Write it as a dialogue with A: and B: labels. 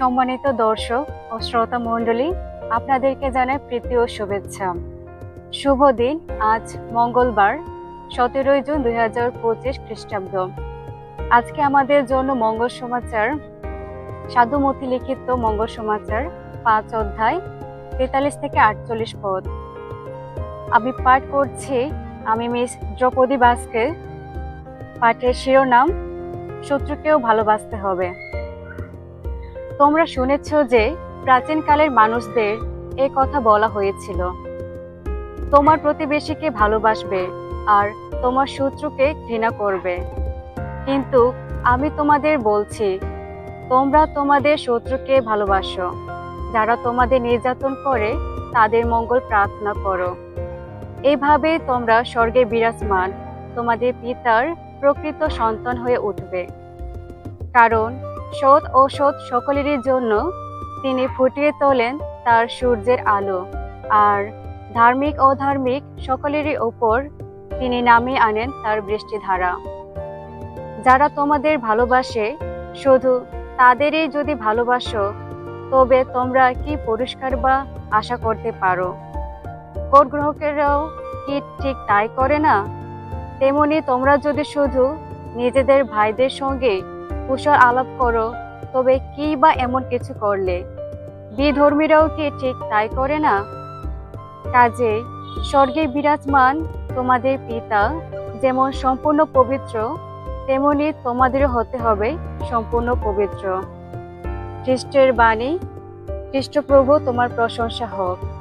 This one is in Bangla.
A: সম্মানিত দর্শক ও শ্রোতা মণ্ডলী, আপনাদেরকে জানাই প্রীতি ও শুভেচ্ছা। শুভ দিন, আজ মঙ্গলবার, সতেরোই জুন দুই হাজার পঁচিশ খ্রিস্টাব্দ। আজকে আমাদের জন্য মঙ্গল সমাচার সাধুমতি লিখিত মঙ্গল সমাচার, পাঁচ অধ্যায়, তেতাল্লিশ থেকে আটচল্লিশ পদ। আমি পাঠ করছি, আমি মিস দ্রৌপদী বাসকে পাঠের শিরোনাম, শত্রুকেও ভালোবাসতে হবে। তোমরা শুনেছ যে প্রাচীনকালের মানুষদের এ কথা বলা হয়েছিল। তোমার প্রতিবেশীকে ভালোবাসবে আর তোমার শত্রুকে ঘৃণা করবে। কিন্তু আমি তোমাদের বলছি, তোমরা তোমাদের শত্রুকে ভালোবাসো। যারা তোমাদের নির্যাতন করে, তাদের মঙ্গল প্রার্থনা করো। এইভাবে তোমরা স্বর্গে বিরাজমান তোমাদের পিতার প্রকৃত সন্তান হয়ে উঠবে। কারণ সৎ ও সৎ সকলেরই জন্য তিনি ফুটিয়ে তোলেন তার সূর্যের আলো। আর ধার্মিক ও ধার্মিক সকলেরই ওপর তিনি নামিয়ে আনেন তার বৃষ্টিধারা। যারা তোমাদের ভালোবাসে, শুধু তাদেরই যদি ভালোবাসো, তবে তোমরা কি পুরস্কার বা আশা করতে পারো? কোট গ্রাহকেরাও কি ঠিক তাই করে না? তেমনি তোমরা যদি শুধু নিজেদের ভাইদের সঙ্গে কুশল আলাপ করো, তবে কি বা এমন কিছু করলে? বিধর্মীরাও কি ঠিক তাই করে না? কাজে, স্বর্গে বিরাজমান তোমাদের পিতা যেমন সম্পূর্ণ পবিত্র, তেমনি তোমাদেরও হতে হবে সম্পূর্ণ পবিত্র। খ্রিস্টের বাণী খ্রিস্টপ্রভু তোমার প্রশংসা হোক।